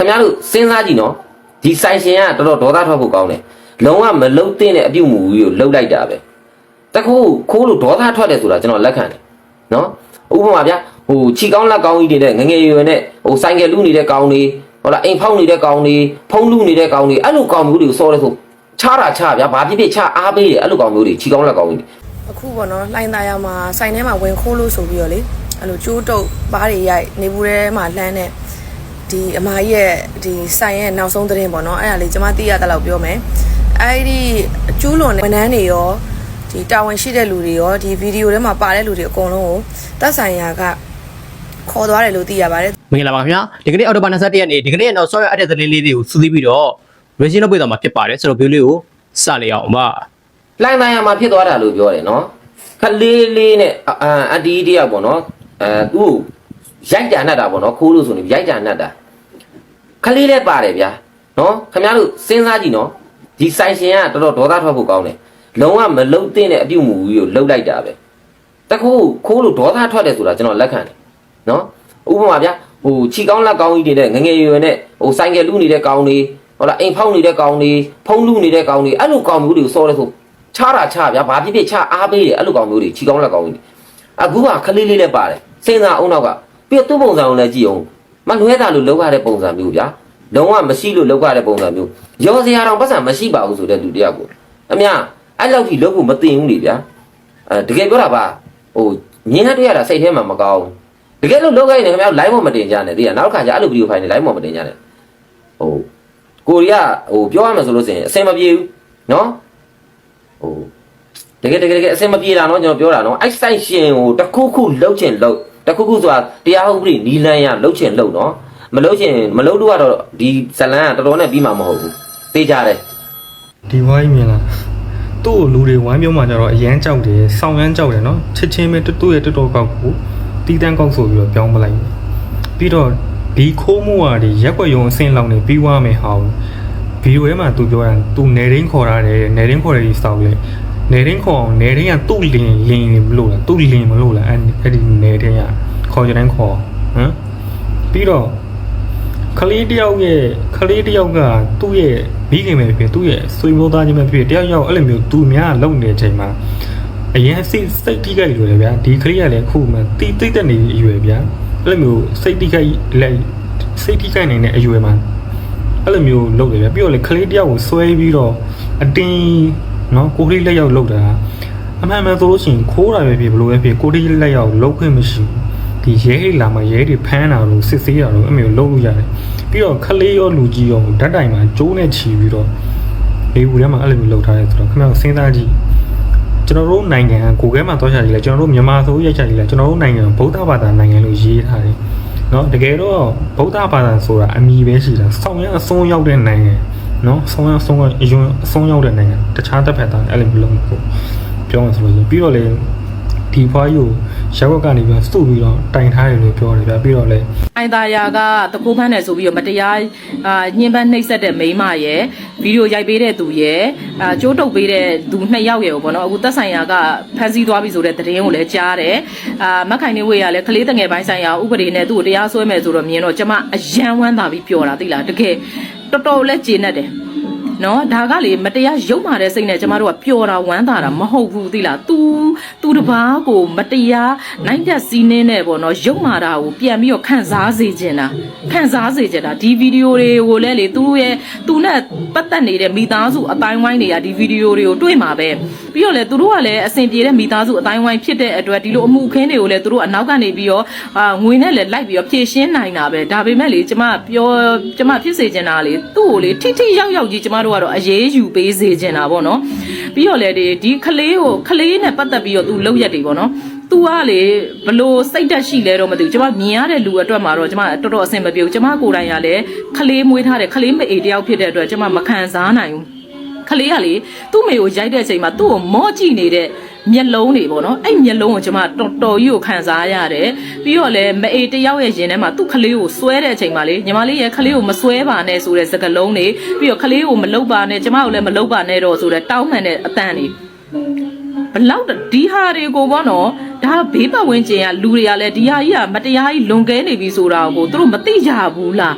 ခင်ဗျားတို့စဉ်းစားကြည့်နော်ဒီဆိုင်ရှင်ကတော်တော်ဒေါသထွက်ဖို့ကောင်းတယ်လုံးဝမလုံတဲ့တဲ့အပြုတ်မူကြီးကိုလှုပ်လိုက်တာပဲတခုခိုးလို့ဒေါသထွက်တယ်ဆိုတာကျွန်တော်လက်ခံတယ်နော်ဥပမာဗျာဟိုခြီကောင်းလက်ကောင်းကြီးတွေနဲ့ငငယ်ရွယ်နဲ့ဟိုဆိုင်ကယ်လူနေတဲ့ကောင်းတွေဟုတ်လားအိမ်ဖောက်နေတဲ့ကောင်းတွေဖုံးလူနေတဲ့ကောင်းတွေအဲ့လိုကောင်းမျိုးတွေကိုစော်လဲဆိုချတာချဗျာဘာဖြစ်ဖြစ်ချအားပေးတယ်အဲ့လိုကောင်းမျိုးတွေခြီကောင်းလက်ကောင်းကြီးအခုပေါ့နော်လှိုင်းသားရမှာဆိုင်ထဲမှာဝင်ခိုးလို့ဆိုပြီးတော့လေအဲ့လိုကျိုးတုပ်ပါးတွေရိုက်နေဘူးထဲမှာလှမ်းတဲ့ ဒီအမကြီးရဲ့ဒီဆိုင်ရဲ့နောက်ဆုံးသတင်းပေါ့နော်အဲ့ဒါလေးကျွန်မသိရတဲ့လောက်ပြောမယ်အဲ့ဒီကျူးလွန်တဲ့ဝန်ထမ်းတွေရောဒီတာဝန်ရှိတဲ့လူတွေရောဒီဗီဒီယိုထဲမှာပါတဲ့လူတွေအကုန်လုံးကိုသက်ဆိုင်ရာကခေါ်သွားတယ်လို့သိရပါတယ်မင်္ဂလာပါခင်ဗျာဒီကနေ့အော်တိုဘာ21ရက်နေ့ဒီကနေ့ရဲ့နောက်ဆော့ရအပ်တဲ့သတင်းလေးတွေကိုစူးစီးပြီးတော့ region လုပ်ပေးသွားမှာဖြစ်ပါတယ်ဆိုတော့ view လေးကိုစလိုက်အောင်ပါလှိုင်းတိုင်းရမှာဖြစ်သွားတာလို့ပြောတယ်နော်ခလေးလေးနဲ့အာအတီးတယောက်ပေါ့နော်အဲသူ့ရိုက်ကြနှက်တာပေါ့နော်ခိုးလို့ဆိုနေရိုက်ကြနှက်တာ ခလေးလည်းပါတယ်ဗျာနော်ခင်ဗျားတို့စဉ်းစားကြည့်နော်ဒီဆိုင်ရှင်ကတော်တော်ဒေါသထွက်ဖို့ကောင်းတယ်လုံးဝမလုံတဲ့တဲ့အပြုတ်မူကြီးကိုလှုပ်လိုက်တာပဲတခုခိုးလို့ဒေါသထွက်တယ်ဆိုတာကျွန်တော်လက်ခံတယ်နော်ဥပမာဗျာဟိုခြီကောင်းလက်ကောင်းကြီးတွေနဲ့ငငယ်ရွယ်နဲ့ဟိုဆိုင်ကယ်လူနေတဲ့ကောင်းတွေဟုတ်လားအိမ်ဖောက်နေတဲ့ကောင်းတွေဖုံးလူနေတဲ့ကောင်းတွေအဲ့လိုကောင်းမျိုးတွေကိုစော်လဲဆိုချတာချဗျာဘာဖြစ်ဖြစ်ချအားပေးတယ်အဲ့လိုကောင်မျိုးတွေချီကောင်းလက်ကောင်းကြီးအခုကခလေးလေးလည်းပါတယ်စဉ်းစားအောင်နောက်ကပြီးတော့သူ့ပုံစံကိုလည်းကြည့်အောင် မလွဲတာလို့လောက်ရတဲ့ပုံစံမျိုးဗျာလုံးဝမရှိလို့လောက်ရတဲ့ပုံစံမျိုးရောစရာတောင်ပတ်စံမရှိပါဘူးဆိုတဲ့လူတယောက်ကိုအမြအဲ့လောက်ထိလောက်ဖို့မတင်ဘူးလေဗျာအဲတကယ်ပြောတာပါဟိုမြင်ရတွေ့ရတာစိတ်ထဲမှာမကောင်းတကယ်လို့လောက်ရရင်ခင်ဗျား live မတင်ကြနဲ့သိရနောက်ခါကျအဲ့လိုဗီဒီယိုဖိုင်တွေ live မတင်ကြနဲ့ဟိုကိုရီးယားဟိုပြောရမယ်ဆိုလို့ရှိရင်အဆင်မပြေဘူးနော်ဟိုတကယ်တကယ်တကယ်အဆင်မပြေတာနော်ကျွန်တော်ပြောတာနော် excitation ဟိုတစ်ခုခုလောက်ချင်လောက် တခုခုဆိုတာတရားဥပဒေနီလန်းရလှုပ်ချင်လှုပ်နော်မလှုပ်ချင်မလှုပ်လို့ကတော့ဒီဇလန်းကတော်တော်နဲ့ပြီးမှာမဟုတ်ဘူးသိကြတယ်ဒီဝိုင်းမြင်လားသူ့ကိုလူတွေဝိုင်းပြောမှကျတော့အရန်ကြောက်တယ်ဆောင်းရမ်းကြောက်တယ်နော်ချစ်ချင်းပဲတူတူရဲ့တူတော်ကောက်ကိုတီးတန်းကောက်ဆိုပြီးတော့ပြောင်းပလိုက်ပြီးတော့ဒီခိုးမှုဟာဒီရက်ွက်ရုံအဆင့်လောက်နေပြီးွားမယ်ဟောင်းဗီဒီယိုထဲမှာသူပြောတာသူနေရင်းခေါ်တာတယ်နေရင်းခေါ်တဲ့ဒီစောက်လေ နေရင်းခေါ်အောင်နေရင်းကသူ့လင်လင်မလို့လားသူ့လင်မလို့လားအဲ့အဲ့ဒီနေရင်းကခေါ်ကြတိုင်းခေါ်ဟမ်ပြီးတော့ခလေးတယောက်ရဲ့ခလေးတယောက်ကသူ့ရဲ့မိခင်ပဲဖြစ်သူ့ရဲ့ဆွေမျိုးသားချင်းပဲဖြစ်တယောက်ယောက်အဲ့လိုမျိုးသူများလုံနေတဲ့အချိန်မှာအရင်စိတ်စိတ်တိခိုက်ရွယ်ဗျာဒီခလေးကလည်းအခုမှတီးတိတ်တဲ့နေရွယ်ဗျာအဲ့လိုမျိုးစိတ်တိခိုက်လက်စိတ်တိခိုက်နေတဲ့အရွယ်မှာအဲ့လိုမျိုးလုပ်တယ်ဗျာပြီးတော့လေခလေးတယောက်ကိုဆွဲပြီးတော့အတင်း နော်ကိုကလေးလက်ယောက်လောက်တာအမှန်မှန်ဆိုလို့ရှိရင်ခိုးတာပဲဖြစ်ဘလို့ပဲဖြစ်ကိုကလေးလက်ယောက်လောက်ခွင့်မရှိဘူး ဒီရဲတွေလာမှရဲတွေဖမ်းတာလို့စစ်ဆေးတာလို့အမျိုးလုံးလို့ရတယ်ပြီးတော့ခလေးရောလူကြီးရောဓာတ်တိုင်မှာကျိုးနဲ့ချီပြီးတော့လေဘူးထဲမှာအဲ့လိုမျိုးလှုပ်ထားတယ်ဆိုတော့ခင်ဗျားစဉ်းစားကြည့်ကျွန်တော်တို့နိုင်ငံကိုယ်ကဲမှာသွားချကြည့်လဲကျွန်တော်တို့မြန်မာဆိုရိုက်ချကြည့်လဲကျွန်တော်တို့နိုင်ငံဗုဒ္ဓဘာသာနိုင်ငံလို့ရေးထားတယ်เนาะတကယ်တော့ဗုဒ္ဓဘာသာဆိုတာအမည်ပဲရှိတာဆောင်းရအဆုံးရောက်တဲ့နိုင်ငံ နော်ဆုံးရဆုံးကအရင်အဆုံးရောက်တဲ့နိုင်ငံတခြားတပ်ဖက်သားအဲ့လိုမျိုးလုပ်ကိုပြောမယ်ဆိုလို့ဆိုပြီးတော့လေဒီဖွားကြီးကိုရောက်ရက်ကနေပြီးတော့စုပြီးတော့တိုင်ထားတယ်လို့ပြောတယ်ဗျပြီးတော့လေအိုင်သာယာကတကူဖမ်းတယ်ဆိုပြီးတော့မတရားအာညှဉ်းပန်းနှိပ်စက်တဲ့မိန်းမရယ်ဗီဒီယိုရိုက်ပေးတဲ့သူရယ်အာကြိုးတုပ်ပေးတဲ့သူနှစ်ယောက်ရယ်ပေါ့နော်အခုသက်ဆိုင်ရာကဖမ်းဆီးသွားပြီဆိုတဲ့သတင်းကိုလည်းကြားတယ်အာမက်ခိုင်နေဝေကလည်းကလေးတငယ်ပိုင်းဆိုင်ရာဥပဒေနဲ့သူ့ကိုတရားစွဲမယ်ဆိုတော့မြင်တော့ကျမအယံဝမ်းသာပြီးပြောတာသိလားတကယ် တော်တော်လဲကျေနပ်တယ် နော်ဒါကလေမတရားရုပ်မာတဲ့စိတ်နဲ့ကျမတို့ကပျော်တာဝမ်းသာတာမဟုတ်ဘူးသိလား तू तू တပားကိုမတရားနိုင်ပြစီးနှင်းနဲ့ပေါ့နော်ရုပ်မာတာကိုပြန်ပြီးတော့ခန်းစားစေချင်တာခန်းစားစေချင်တာဒီဗီဒီယိုတွေကိုလည်းလေသူရဲ့သူနဲ့ပတ်သက်နေတဲ့မိသားစုအတိုင်းဝိုင်းတွေကဒီဗီဒီယိုတွေကိုတွေ့မှာပဲပြီးတော့လေသူတို့ကလည်းအဆင်ပြေတဲ့မိသားစုအတိုင်းဝိုင်းဖြစ်တဲ့အတွက်ဒီလိုအမှုအခင်းတွေကိုလည်းသူတို့အနောက်ကနေပြီးတော့အာငွေနဲ့လည်းလိုက်ပြီးတော့ဖြည့်ရှင်းနိုင်တာပဲဒါပေမဲ့လေကျမပြောကျမဖြစ်စေချင်တာလေသူ့ကိုလေထိထိရောက်ရောက်ကြီးကျမတို့ကတော့အရေးယူပေးစေချင်တာပေါ့နော်ပြီးတော့လေဒီဒီကလေးကိုကလေးနဲ့ပတ်သက်ပြီးတော့သူလောက်ရက်တွေပေါ့နော်သူကလေဘလို့စိတ်တက်ရှိလဲတော့မသိဘူးကျမမြင်ရတဲ့လူအတွက်မှာတော့ကျမတော်တော်အဆင်မပြေဘူးကျမကိုယ်တိုင်ကလည်းကလေးမွေးထားတဲ့ကလေးမအေတယောက်ဖြစ်တဲ့အတွက်ကျမမခံစားနိုင်ဘူး ကလေးကလေသူ့မေကိုရိုက်တဲ့အချိန်မှာသူ့ကိုမော့ကြည့်နေတဲ့မျက်လုံးတွေပေါ့နော်အဲ့မျက်လုံးကိုကျမတော်တော်ကြီးကိုခံစားရတယ်ပြီးတော့လည်းမအေတယောက်ရဲ့ရင်ထဲမှာသူ့ကလေးကိုဆွဲတဲ့အချိန်မှာလေညီမလေးရဲ့ကလေးကိုမဆွဲပါနဲ့ဆိုတဲ့စကားလုံးတွေပြီးတော့ကလေးကိုမလုတ်ပါနဲ့ကျမကိုလည်းမလုတ်ပါနဲ့တော့ဆိုတဲ့တောင်းပန်တဲ့အတန်တွေဘလောက်တဒီဟာတွေကိုပေါ့နော်ဒါဘေးပတ်ဝန်းကျင်ကလူတွေကလည်းဒီဟာကြီးကမတရားကြီးလွန်ကဲနေပြီဆိုတာကိုသူတို့မသိကြဘူးလား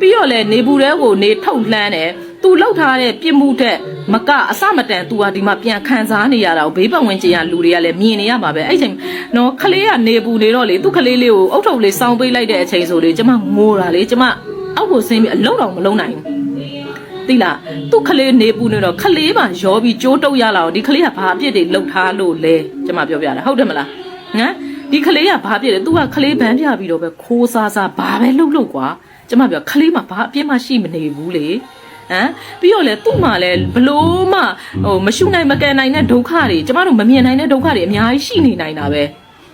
ပြီးတော့လဲနေဘူးတဲကိုနေထုတ်လှမ်းတယ် သူလောက်ထားတဲ့ပြစ်မှုတဲ့မကအစမတန် तू ဟာဒီမှာပြန်ခံစားနေရတာကိုဘေးပတ်ဝန်းကျင်ကလူတွေကလည်းမြင်နေရပါပဲအဲ့ချိန်နော်ခလေးကနေဘူးနေတော့လေသူ့ခလေးလေးကိုအုတ်ထုတ်လေးစောင်းပေးလိုက်တဲ့အချိန်ဆိုလေကျမငိုတာလေကျမအောက်ကိုဆင်းပြီးအလုံးတော်မလုံးနိုင်ဘူးသိလားသူ့ခလေးနေပူနေတော့ခလေးပါရောပြီးကြိုးတုပ်ရလာအောင်ဒီခလေးကဘာအပြစ်တွေလှုပ်ထားလို့လဲကျမပြောပြတာဟုတ်တယ်မလားဟမ်ဒီခလေးကဘာပြစ်လဲ तू ကခလေးဘန်းပြပြီးတော့ပဲခိုးစားစားဘာပဲလှုပ်လှုပ်ကွာကျမပြောခလေးမှာဘာအပြစ်မှရှိမနေဘူးလေ ဟမ်ပြီးတော့လေသူ့မှာလဲဘလို့မှဟိုမရှုနိုင်မကန်နိုင်တဲ့ဒုက္ခတွေကျမတို့မမြင်နိုင်တဲ့ဒုက္ခတွေအများကြီးရှိနေနိုင်တာပဲ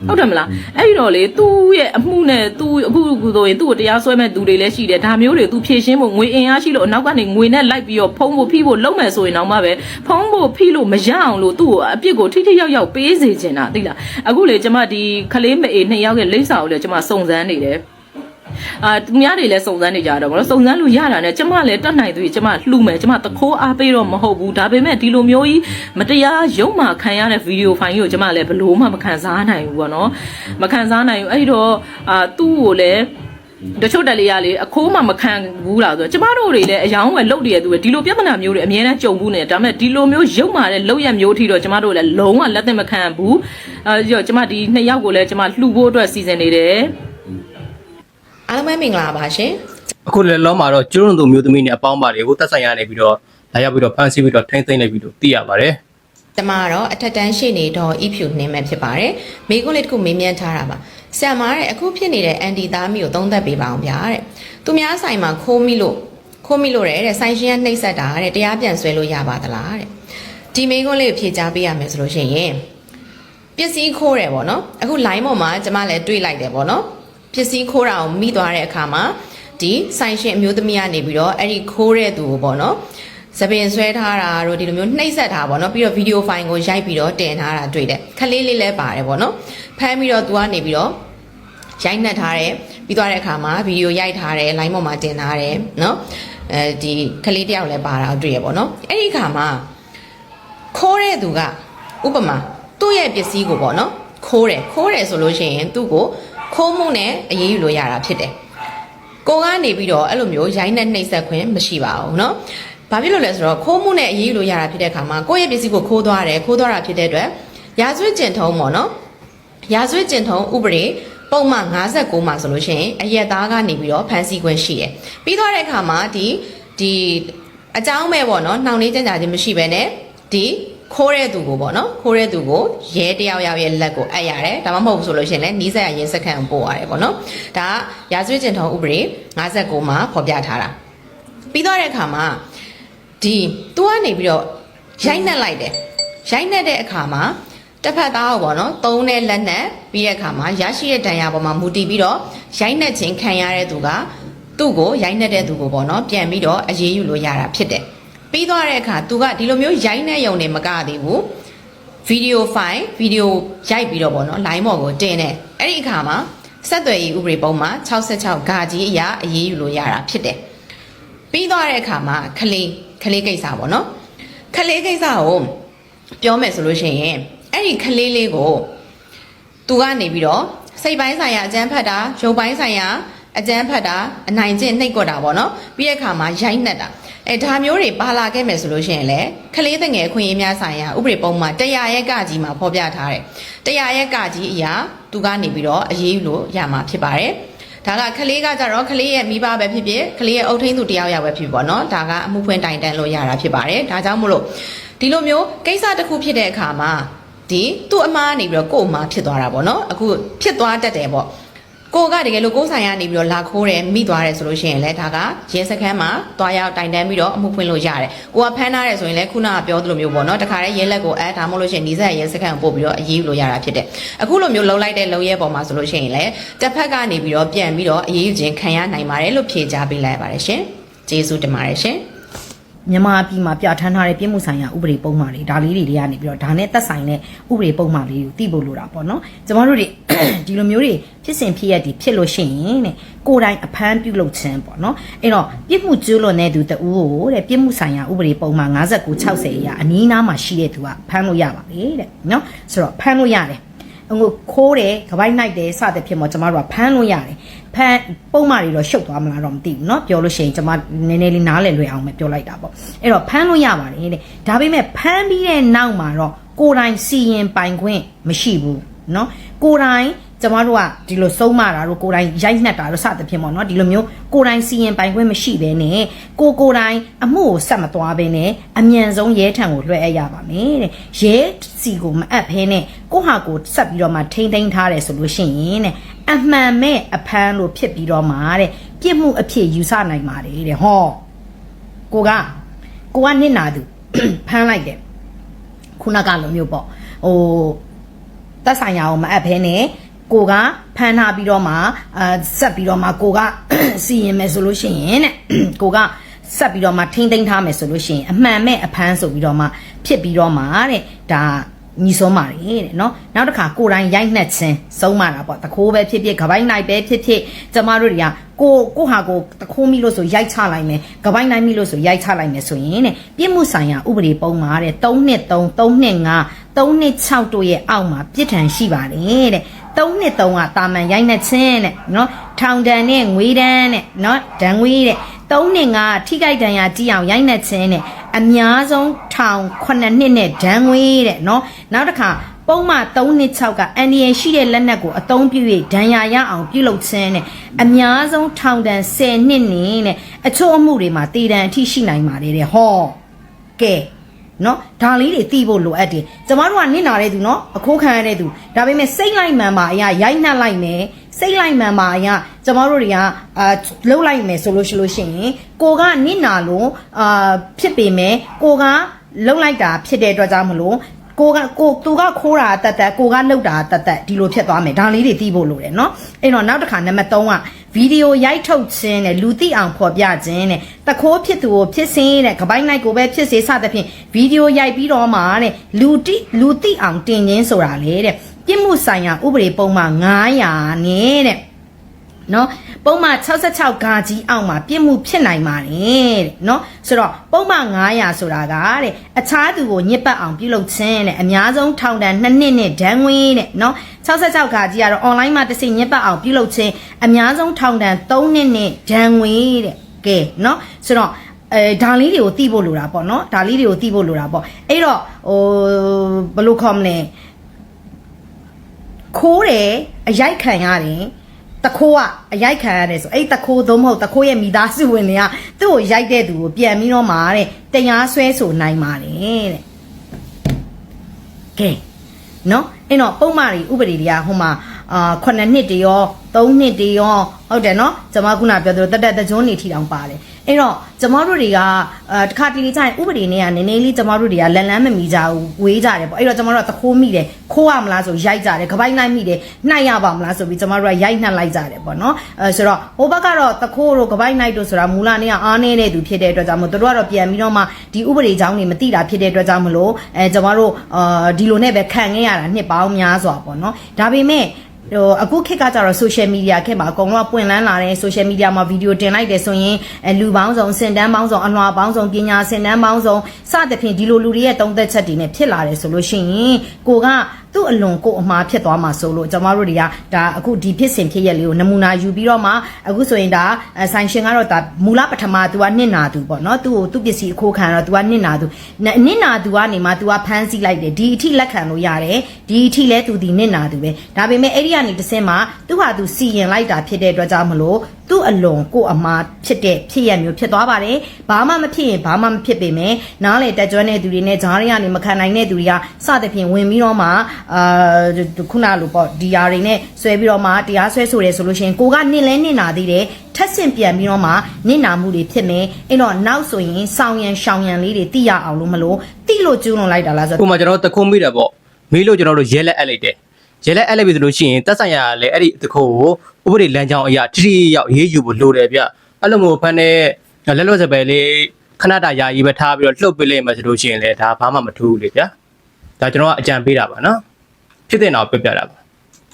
ဟုတ်တယ်မလားအဲ့ဒီတော့လေသူ့ရဲ့အမှုနဲ့သူအခုအခုဆိုရင်သူ့ကိုတရားစွဲမဲ့သူတွေလည်းရှိတယ်ဒါမျိုးတွေသူဖြည့်ရှင်းဖို့ငွေအင်အားရှိလို့အနောက်ကနေငွေနဲ့လိုက်ပြီးတော့ဖုံးဖို့ဖိဖို့လုပ်မယ်ဆိုရင်တော့မှပဲဖုံးဖို့ဖိလို့မရအောင်လို့သူ့ကိုအပြစ်ကိုထိထိရောက်ရောက်ပေးစေချင်တာသိလားအခုလေကျမဒီခလေးမအေနှစ်ယောက်ရဲ့လိမ့်စာကိုလေကျမစုံစမ်းနေတယ် အာသူများတွေလည်းစုံစမ်းနေကြတော့ဗောနော်စုံစမ်းလို့ရတာနဲ့ကျမလည်းတတ်နိုင်သူကြီးကျမလှူမယ်ကျမတခိုးအားပေးတော့မဟုတ်ဘူးဒါပေမဲ့ဒီလိုမျိုးကြီးမတရားရုံမှခံရတဲ့ဗီဒီယိုဖိုင်ကြီးကိုကျမလည်းဘလို့မှမခံစားနိုင်ဘူးဗောနော်မခံစားနိုင်ဘူးအဲ့ဒီတော့အာသူ့ကိုလည်းတချို့တက်လေးရလေအခိုးမှမခံဘူးလားဆိုတော့ကျမတို့တွေလည်းအယောင်းဝယ်လုတ်တည်ရသူပဲဒီလိုပြဿနာမျိုးတွေအများနဲ့ကြုံဘူးနေတယ်ဒါပေမဲ့ဒီလိုမျိုးရုံမာတဲ့လုတ်ရမျိုးထိတော့ကျမတို့လည်းလုံးဝလက်သက်မခံဘူးအဲဒီတော့ကျမဒီနှစ်ယောက်ကိုလည်းကျမလှူဖို့အတွက်စီစဉ်နေတယ် အားလုံးပဲမင်္ဂလာပါရှင်အခုလည်းလောမှာတော့ကျွန်းတို့မျိုးသမီးနဲ့အပေါင်းပါတွေကိုတက်ဆိုင်ရနေပြီးတော့လာရောက်ပြီးတော့ဖန်ဆီးပြီးတော့ထိမ့်သိမ့်လိုက်ပြီးတော့သိရပါတယ်ကျမကတော့အထက်တန်းရှိနေတော့ဤဖြူနှင်းမဲ့ဖြစ်ပါတယ်မိကုန်းလေးတစ်ခုမေးမြန်းထားတာပါဆရာမတဲ့အခုဖြစ်နေတဲ့အန်တီသားမီကိုသုံးသပ်ပေးပါအောင်ဗျာတဲ့သူများဆိုင်မှာခိုးမိလို့ခိုးမိလို့တဲ့တဲ့ဆိုင်ရှင်ကနှိပ်စက်တာတဲ့တရားပြန်ဆွဲလို့ရပါသလားတဲ့ဒီမိကုန်းလေးကိုဖြေချပေးရမယ်ဆိုလို့ရှိရင်ပစ္စည်းခိုးတယ်ပေါ့နော်အခု line ပေါ်မှာကျမလည်းတွေးလိုက်တယ်ပေါ့နော် ပစ္စည်းခိုးတာကိုမိသွားတဲ့အခါမှာဒီဆိုင်ရှင်အမျိုးသမီးကနေပြီးတော့အဲ့ဒီခိုးတဲ့သူကိုပေါ့နော်သပင်ဆွဲထားတာတို့ဒီလိုမျိုးနှိပ်စက်တာပေါ့နော်ပြီးတော့ဗီဒီယိုဖိုင်ကိုရိုက်ပြီးတော့တင်ထားတာတွေ့တယ်ခလေးလေးလည်းပါတယ်ပေါ့နော်ဖမ်းပြီးတော့သူကနေပြီးတော့ရိုက်နှက်ထားတယ်ပြီးသွားတဲ့အခါမှာဗီဒီယိုရိုက်ထားတယ် line ပေါ်မှာတင်ထားတယ်နော်အဲဒီခလေးတယောက်လည်းပါတာကိုတွေ့ရပေါ့နော်အဲ့ဒီအခါမှာခိုးတဲ့သူကဥပမာသူ့ရဲ့ပစ္စည်းကိုပေါ့နော်ခိုးတယ်ခိုးတယ်ဆိုလို့ရှိရင်သူ့ကို ခိုးမှုနဲ့အရေးယူလို့ရတာဖြစ်တယ် ကိုကနေပြီးတော့အဲ့လိုမျိုးရိုင်းနဲ့နှိပ်စက်ခွင့်မရှိပါဘူးเนาะဘာဖြစ်လို့လဲဆိုတော့ခိုးမှုနဲ့အရေးယူလို့ရတာဖြစ်တဲ့ခါမှာကိုယ့်ရဲ့ပစ္စည်းကိုခိုးသွားတယ်ခိုးသွားတာဖြစ်တဲ့အတွက်ရာဇဝတ်ကျင့်ထုံးပေါ့နော်ရာဇဝတ်ကျင့်ထုံးဥပဒေပုံမှန်59မှာဆိုလို့ရှိရင်အရက်သားကနေပြီးတော့ဖမ်းဆီးခွင့်ရှိတယ်ပြီးသွားတဲ့အခါမှာဒီဒီအကြောင်းမဲ့ပေါ့နော်နှောင့်နှေးကြကြခြင်းမရှိဘဲနဲ့ဒီ ခိုးတဲ့သူကိုပေါ့နော်ခိုးတဲ့သူကိုရဲတယောက်ယောက်ရဲ့လက်ကိုအပ်ရတယ်ဒါမှမဟုတ်ဘူးဆိုလို့ရှိရင်လည်းနီးစပ်ရရင်စက္ကန့်ကိုပို့ရတယ်ပေါ့နော်ဒါကရာဇဝတ်ကျင့်ထုံးဥပဒေ59မှာဖော်ပြထားတာပြီးသွားတဲ့အခါမှာဒီသူကနေပြီးတော့ရိုက်နှက်လိုက်တယ်ရိုက်နှက်တဲ့အခါမှာတစ်ဖက်သားကိုပေါ့နော်သုံးတဲ့လက်နဲ့ပြီးတဲ့အခါမှာရရှိတဲ့ဒဏ်ရာပေါ်မှာမူတည်ပြီးတော့ရိုက်နှက်ခြင်းခံရတဲ့သူကသူ့ကိုရိုက်နှက်တဲ့သူကိုပေါ့နော်ပြန်ပြီးတော့အရေးယူလို့ရတာဖြစ်တယ် ပြီးသွားတဲ့အခါသူကဒီလိုမျိုးရိုက်နှက်ရုံနဲ့မကသေးဘူးဗီဒီယိုဖိုင်ဗီဒီယိုရိုက်ပြီးတော့ပေါ့နော် line ပေါ်ကိုတင်တယ်အဲ့ဒီအခါမှာဆက်သွယ်ရေးဥပဒေပုံမှာ66ဂါကြီးအရာအရေးယူလို့ရတာဖြစ်တယ်ပြီးသွားတဲ့အခါမှာခလေးခလေးကိစ္စပေါ့နော်ခလေးကိစ္စကိုပြောမယ်ဆိုလို့ရှိရင်အဲ့ဒီခလေးလေးကိုသူကနေပြီးတော့စိတ်ပိုင်းဆိုင်ရာအကျန်းဖတ်တာရုပ်ပိုင်းဆိုင်ရာ အကျန်းဖတ်တာအနိုင်ကျင့်နှိပ်ကွက်တာပေါ့နော်ပြီးတဲ့အခါမှာရိုက်နှက်တာအဲဒါမျိုးတွေပါလာခဲ့မယ်ဆိုလို့ရှိရင်လည်းခလေးတငယ်အခွင့်အရေးများဆိုင်ရာဥပဒေပုံမှာတရားရဲကကြီးမှာဖော်ပြထားတယ်တရားရဲကကြီးအရာသူကနေပြီးတော့အရေးယူလို့ရမှာဖြစ်ပါတယ်ဒါကခလေးကကြတော့ခလေးရဲ့မိဘပဲဖြစ်ဖြစ်ခလေးရဲ့အုပ်ထိန်းသူတယောက်ယောက်ပဲဖြစ်ဖြစ်ပေါ့နော်ဒါကအမှုဖွင့်တိုင်တန်းလို့ရတာဖြစ်ပါတယ်ဒါကြောင့်မို့လို့ဒီလိုမျိုးကိစ္စတစ်ခုဖြစ်တဲ့အခါမှာဒီသူ့အမားနေပြီးတော့ကို့အမားဖြစ်သွားတာပေါ့နော်အခုဖြစ်သွားတတ်တယ်ပေါ့ ကိုကတကယ်လို့ကိုယ်ဆိုင်ရနေပြီးတော့လာခိုးတယ်မိသွားတယ်ဆိုလို့ရှိရင်လည်းဒါကရဲစခန်းမှာတွားရောက်တိုင်တန်းပြီးတော့အမှုဖွင့်လို့ရတယ်။ကိုကဖမ်းထားတယ်ဆိုရင်လည်းခုနကပြောသလိုမျိုးပေါ့နော်တခါတည်းရဲလက်ကိုအဲဒါမှမဟုတ်လို့ရှိရင်နီးစပ်ရဲစခန်းကိုပို့ပြီးတော့အရေးယူလို့ရတာဖြစ်တယ်။အခုလိုမျိုးလုံလိုက်တဲ့လုံရဲပေါ်မှာဆိုလို့ရှိရင်လည်းတစ်ဖက်ကနေပြီးတော့ပြန်ပြီးတော့အရေးယူခြင်းခံရနိုင်ပါတယ်လို့ဖြေကြားပေးလိုက်ပါတယ်ရှင်။ကျေးဇူးတင်ပါတယ်ရှင်။ မြန်မာပြည်မှာပြဋ္ဌာန်းထားတဲ့ပြည်မှုဆိုင်ရာဥပဒေပုံမှန်တွေဒါလေးတွေတွေကနေပြီးတော့ဒါနဲ့သက်ဆိုင်တဲ့ဥပဒေပုံမှန်လေးကိုသိဖို့လိုတာပေါ့နော်ကျမတို့တွေဒီလိုမျိုးတွေဖြစ်စဉ်ဖြစ်ရတဲ့ဖြစ်လို့ရှိရင်တဲ့ကိုယ်တိုင်အဖမ်းပြုလုပ်ခြင်းပေါ့နော်အဲ့တော့ပြစ်မှုကျူးလွန်တဲ့သူတဦးကိုတဲ့ပြစ်မှုဆိုင်ရာဥပဒေပုံမှန်59 60အရာအနည်းနားမှာရှိတဲ့သူကဖမ်းလို့ရပါလေတဲ့နော်ဆိုတော့ဖမ်းလို့ရတယ် ငိုခိုးတယ်ကပိုင်းနိုင်တယ်စသဖြင့်ပေါ့ကျမတို့ကဖမ်းလို့ရတယ်ဖမ်းပုံမှန်တွေတော့ရှုပ်သွားမလားတော့မသိဘူးเนาะပြောလို့ရှိရင်ကျမနည်းနည်းလေးနားလည်လွယ်အောင်ပဲပြောလိုက်တာပေါ့အဲ့တော့ဖမ်းလို့ရပါတယ်တဲ့ဒါပေမဲ့ဖမ်းပြီးတဲ့နောက်မှာတော့ကိုယ်တိုင်စီရင်ပိုင်ခွင့်မရှိဘူးเนาะကိုယ်တိုင် ကျမတို့ကဒီလိုစုံးမတာတို့ကိုယ်တိုင်ရိုက်နှက်တာတို့စသဖြင့်ပေါ့နော်ဒီလိုမျိုးကိုယ်တိုင်စီရင်ပိုင်ခွင့်မရှိဘဲနဲ့ကိုကိုယ်တိုင်အမှုကိုဆက်မသွားဘဲနဲ့အမြန်ဆုံးရဲထံကိုလွှဲအပ်ရပါမယ်တဲ့ရဲစီကိုမအပ်ဖဲနဲ့ကိုဟာကိုဆက်ပြီးတော့မှထိမ့်သိမ်းထားတယ်ဆိုလို့ရှိရင်တဲ့အမှန်မဲ့အဖမ်းလို့ဖြစ်ပြီးတော့မှတဲ့ပြစ်မှုအဖြစ်ယူဆနိုင်ပါတယ်တဲ့ဟောကိုကကိုကနစ်နာသူဖမ်းလိုက်တယ်ခုနကလိုမျိုးပေါ့ဟိုသက်ဆိုင်ရာကိုမအပ်ဖဲနဲ့ ကိုကဖမ်းထားပြီးတော့မှအာဆက်ပြီးတော့မှကိုကစီရင်မယ်ဆိုလို့ရှိရင်တဲ့ကိုကဆက်ပြီးတော့မှထိမ့်သိမ်းထားမယ်ဆိုလို့ရှိရင်အမှန်မဲ့အဖမ်းဆိုပြီးတော့မှဖြစ်ပြီးတော့မှတဲ့ဒါညီဆုံးပါတယ်တဲ့နော်နောက်တစ်ခါကိုယ်တိုင်ရိုက်နှက်ခြင်းဆုံးမတာပေါ့တခိုးပဲဖြစ်ဖြစ်ကပိုင်းနိုင်ပဲဖြစ်ဖြစ်ကျမတို့တွေကကိုကိုဟာကိုတခိုးမိလို့ဆိုရိုက်ချလိုက်မယ်ကပိုင်းနိုင်မိလို့ဆိုရိုက်ချလိုက်မယ်ဆိုရင်တဲ့ပြစ်မှုဆိုင်ရာဥပဒေပုံမှာတဲ့3နှစ်3 3နှစ်5 3နှစ်6တို့ရဲ့အောက်မှာပြစ်ဒဏ်ရှိပါတယ်တဲ့3နှစ်3ကတာမန်ရိုက်နှက်ခြင်းတဲ့နော်ထောင်ဒဏ်နဲ့ငွေဒဏ်နဲ့နော်ဒဏ်ငွေတဲ့3နှစ်5ထိခိုက်ဒဏ်ရာကြီးအောင်ရိုက်နှက်ခြင်းနဲ့အများဆုံးထောင်9နှစ်နဲ့ဒဏ်ငွေတဲ့နော်နောက်တစ်ခါပုံမှန်3နှစ်6ကအန်ဒီရရှိတဲ့လက်နက်ကိုအသုံးပြု၍ဒဏ်ရာရအောင်ပြုလုပ်ခြင်းနဲ့အများဆုံးထောင်ဒဏ်10နှစ်နဲ့တဲ့အချို့အမှုတွေမှာတည်ဒဏ်အထိရှိနိုင်ပါတယ်တဲ့ဟောကဲ နော်ဒါလေးတွေသိဖို့လိုအပ်တယ်ကျမတို့ကနစ်နာတဲ့သူနော်အခိုးခံရတဲ့သူဒါပေမဲ့စိတ်လိုက်မှန်ပါအရာရိုက်နှက်လိုက်မယ်စိတ်လိုက်မှန်ပါအရာကျမတို့တွေကအာလှုပ်လိုက်မယ်ဆိုလို့ရှိလို့ရှိရင်ကိုကနစ်နာလို့အာဖြစ်ပေမဲ့ကိုကလှုပ်လိုက်တာဖြစ်တဲ့အတွက်ကြောင့်မလို့ကိုကကိုသူကခိုးတာတတ်တတ်ကိုကလှုပ်တာတတ်တတ်ဒီလိုဖြစ်သွားမယ်ဒါလေးတွေသိဖို့လိုတယ်နော်အဲ့တော့နောက်တစ်ခါနံပါတ်3က ဗီဒီယိုရိုက်ထုတ်ခြင်းနဲ့လူသိအောင်ဖော်ပြခြင်းနဲ့တခိုးဖြစ်သူကိုဖြစ်စင်းတဲ့ကပိုင်းလိုက်ကိုပဲဖြစ်စေစသဖြင့်ဗီဒီယိုရိုက်ပြီးတော့မှတဲ့လူတိလူသိအောင်တင်ခြင်းဆိုတာလေတဲ့ပြစ်မှုဆိုင်ရာဥပဒေပုံမှန်900နဲ့တဲ့ နော်ပုံမှန်66ဂါကြီးအောက်မှာပြစ်မှုဖြစ်နိုင်ပါတယ်တဲ့နော်ဆိုတော့ပုံမှန်900ဆိုတာကတဲ့အခြားသူကိုညစ်ပတ်အောင်ပြုလုပ်ခြင်းတဲ့အများဆုံးထောင်ဒဏ်2နှစ်နဲ့ဒဏ်ငွေတဲ့နော်66ဂါကြီးကတော့ online မှာတစ်စိညစ်ပတ်အောင်ပြုလုပ်ခြင်းအများဆုံးထောင်ဒဏ်3နှစ်နဲ့ဒဏ်ငွေတဲ့ကဲနော်ဆိုတော့အဲဒါလေးတွေကိုသိဖို့လိုတာပေါ့နော်ဒါလေးတွေကိုသိဖို့လိုတာပေါ့အဲ့တော့ဟိုဘယ်လိုခေါ်မလဲခိုးတယ်အရိုက်ခံရတယ် တခိုးကအရိုက်ခံရတယ်ဆိုအဲ့တခိုးသုံးမဟုတ်တခိုးရဲ့မိသားစုဝင်တွေကသူ့ကိုရိုက်တဲ့သူကိုပြန်ပြီးတော့မှတဲ့တရားဆွဲဆိုနိုင်ပါတယ်တဲ့ကဲနော်အဲ့တော့ပုံမှန်တွေဥပဒေတွေကဟိုမှာအာ9နှစ်တရော3နှစ်တရောဟုတ်တယ်နော်ကျွန်မခုနပြောသလိုတက်တက်တကြွနေထီတောင်ပါတယ် အဲ့တော့ကျမတို့တွေကအာတစ်ခါတလေကျရင်ဥပဒေနဲ့ကနည်းနည်းလေးကျမတို့တွေကလန်လန်းမမီကြဘူးဝေးကြတယ်ပေါ့အဲ့တော့ကျမတို့ကသခိုးမိတယ်ခိုးရမလားဆိုရိုက်ကြတယ်ခပိုက်နိုင်မိတယ်နှိုက်ရပါမလားဆိုပြီးကျမတို့ကရိုက်နှက်လိုက်ကြတယ်ပေါ့နော်အဲဆိုတော့ဟိုဘက်ကတော့သခိုးတို့ခပိုက်နိုင်တို့ဆိုတာမူလနေ့ကအားနေတဲ့သူဖြစ်တဲ့အတွက်ကြောင့်မို့တို့ကတော့ပြန်ပြီးတော့မှဒီဥပဒေကြောင်းတွေမသိတာဖြစ်တဲ့အတွက်ကြောင့်မလို့အဲကျမတို့အာဒီလိုနဲ့ပဲခံခဲ့ရတာနှစ်ပေါင်းများစွာပေါ့နော်ဒါပေမဲ့ ဟိုအခုခေတ်ကကြတော့ social media ခေတ်မှာအကုန်လုံးကပွင့်လန်းလာတယ် social media မှာဗီဒီယိုတင်လိုက်တယ်ဆိုရင်အဲလူပေါင်းစုံစင်တန်းပေါင်းစုံအလွှာပေါင်းစုံပညာစင်တန်းပေါင်းစုံစသဖြင့်ဒီလိုလူတွေရဲ့တုံးသက်ချက်တွေနဲ့ဖြစ်လာတယ်ဆိုလို့ရှိရင်ကိုက သူ့အလွန်ကိုအမှားဖြစ်သွားမှာဆိုလို့ကျွန်တော်တို့တွေကဒါအခုဒီဖြစ်စဉ်ဖြစ်ရက်လေးကိုနမူနာယူပြီးတော့မှအခုဆိုရင်ဒါဆိုင်ရှင်ကတော့ဒါမူလပထမ तू ကနစ်နာသူပေါ့နော်သူ့ကိုသူ့ပစ္စည်းအခိုးခံတော့ तू ကနစ်နာသူနစ်နာသူကနေမှ तू ကဖမ်းဆီးလိုက်တယ်ဒီအထိလက်ခံလို့ရတယ်ဒီအထိလဲ तू ဒီနစ်နာသူပဲဒါပေမဲ့အဲ့ဒီကနေတစ်စင်းမှာသူ့ဟာသူစီရင်လိုက်တာဖြစ်တဲ့အတွက်ကြောင့်မလို့ သူ့အလွန်ကိုအမားဖြစ်တဲ့ဖြစ်ရမျိုးဖြစ်သွားပါတယ်ဘာမှမဖြစ်ရင်ဘာမှမဖြစ်ပေမဲ့နားလေတက်ကြွတဲ့သူတွေနဲ့ဂျားတွေကနေမခံနိုင်တဲ့သူတွေကစသဖြင့်ဝင်ပြီးတော့မှအာခုနလိုပေါ့ဒီယာတွေနဲ့ဆွဲပြီးတော့မှတရားဆွဲဆိုတယ်ဆိုလို့ရှိရင်ကိုကနစ်လဲနစ်နာသေးတယ်ထက်ဆင့်ပြန်ပြီးတော့မှနစ်နာမှုတွေဖြစ်မယ်အဲ့တော့နောက်ဆိုရင်စောင်းရန်ရှောင်းရန်လေးတွေတိရအောင်လို့မလို့တိလို့ကျူးလွန်လိုက်တာလားဆိုကိုမှကျွန်တော်တို့တခုံးမိတယ်ပေါ့မေးလို့ကျွန်တော်တို့ရဲလက်အပ်လိုက်တယ် ရဲလက်အပ်လိုက်ပြီဆိုလို့ရှိရင်တက်ဆိုင်ရာလည်းအဲ့ဒီတခုကိုဥပဒေလမ်းကြောင်းအရာတိတိရောက်ရေးယူဖို့လိုတယ်ဗျအဲ့လိုမျိုးဖန်တဲ့လက်လွတ်စပယ်လေးခဏတာယာယီပဲထားပြီးတော့လှုပ်ပေးလိုက်မှဆိုလို့ရှိရင်လည်းဒါဘာမှမထူးဘူးလေဗျာဒါကျွန်တော်ကအကြံပေးတာပါနော်ဖြစ်တဲ့နောက်ပြပြတာပါ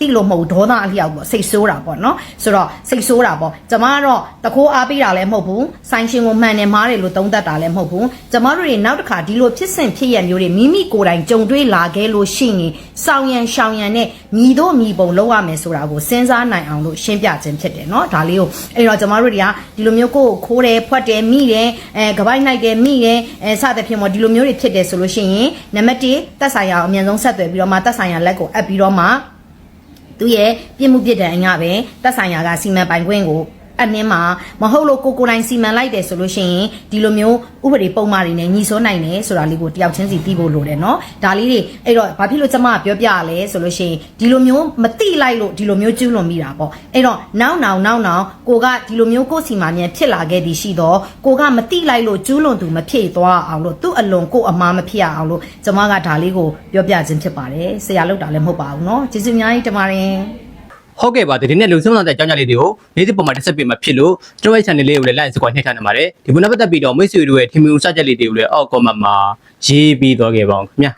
တိလို့မဟုတ်ဒေါသအလျောက်ပေါ့စိတ်ဆိုးတာပေါ့နော်ဆိုတော့စိတ်ဆိုးတာပေါ့ကျမကတော့တကိုးအားပေးတာလည်းမဟုတ်ဘူးဆိုင်ရှင်ကိုမှန်တယ်မားတယ်လို့သုံးသပ်တာလည်းမဟုတ်ဘူးကျမတို့တွေနောက်တစ်ခါဒီလိုဖြစ်စဉ်ဖြစ်ရမျိုးတွေမိမိကိုယ်တိုင်ကြုံတွေ့လာခဲ့လို့ရှိရင်ဆောင်ရန်ရှောင်ရန်နဲ့မြည်တို့မြည်ပုံလောက်ရမယ်ဆိုတာကိုစဉ်းစားနိုင်အောင်လို့ရှင်းပြခြင်းဖြစ်တယ်နော်ဒါလေးကိုအဲ့တော့ကျမတို့တွေကဒီလိုမျိုးကိုယ်ခိုးတယ်ဖွက်တယ်မိတယ်အဲကပိုက်နိုင်တယ်မိတယ်အဲစသဖြင့်ပေါ့ဒီလိုမျိုးတွေဖြစ်တယ်ဆိုလို့ရှိရင်နံပါတ်1တက်ဆိုင်ရာအမြန်ဆုံးဆက်သွယ်ပြီးတော့မှတက်ဆိုင်ရာလက်ကိုအပ်ပြီးတော့မှ သူရဲ့ပြစ်မှုပြစ်ဒဏ်အရပဲတက်ဆိုင်ရာကစီမံပိုင်ခွင့်ကို အနှင်းမှာမဟုတ်လို့ကိုကိုယ်တိုင်စီမံလိုက်တယ်ဆိုလို့ရှိရင်ဒီလိုမျိုးဥပဒေပုံမှားတွေနဲ့ညီစိုးနိုင်တယ်ဆိုတာလေးကိုတယောက်ချင်းစီသိဖို့လိုတယ်เนาะဒါလေးတွေအဲ့တော့ဘာဖြစ်လို့ကျမကပြောပြရလဲဆိုလို့ရှိရင်ဒီလိုမျိုးမတိလိုက်လို့ဒီလိုမျိုးကျူးလွန်မိတာပေါ့အဲ့တော့နောက်နောက်နောက်နောက်ကိုကဒီလိုမျိုးကိုယ်စီမာမြန်ဖြစ်လာခဲ့သည်ရှိတော့ကိုကမတိလိုက်လို့ကျူးလွန်သူမဖြစ်သွားအောင်လို့သူ့အလွန်ကိုအမားမဖြစ်အောင်လို့ကျမကဒါလေးကိုပြောပြခြင်းဖြစ်ပါတယ်ဆရာလောက်တာလည်းမဟုတ်ပါဘူးเนาะကျေးဇူးအများကြီးတင်ပါတယ် ဟုတ်ကဲ့ပါဒီနေ့လုံဆုံးဆောင်တဲ့အကြောင်းအရာလေးတွေကိုနေ့စဉ်ပုံမှာတက်ဆက်ပေးမှာဖြစ်လို့ကျွန်တော်ရဲ့ channel လေးကိုလည်း like စကွာနှိပ်ထားနေပါတယ်ဒီပုံနဲ့ပတ်သက်ပြီးတော့မိတ်ဆွေတို့ရဲ့ထင်မြင်စကြက်လေးတွေကိုလည်းအောက် comment မှာရေးပြီးတော့ခဲ့ပါအောင်ခင်ဗျာ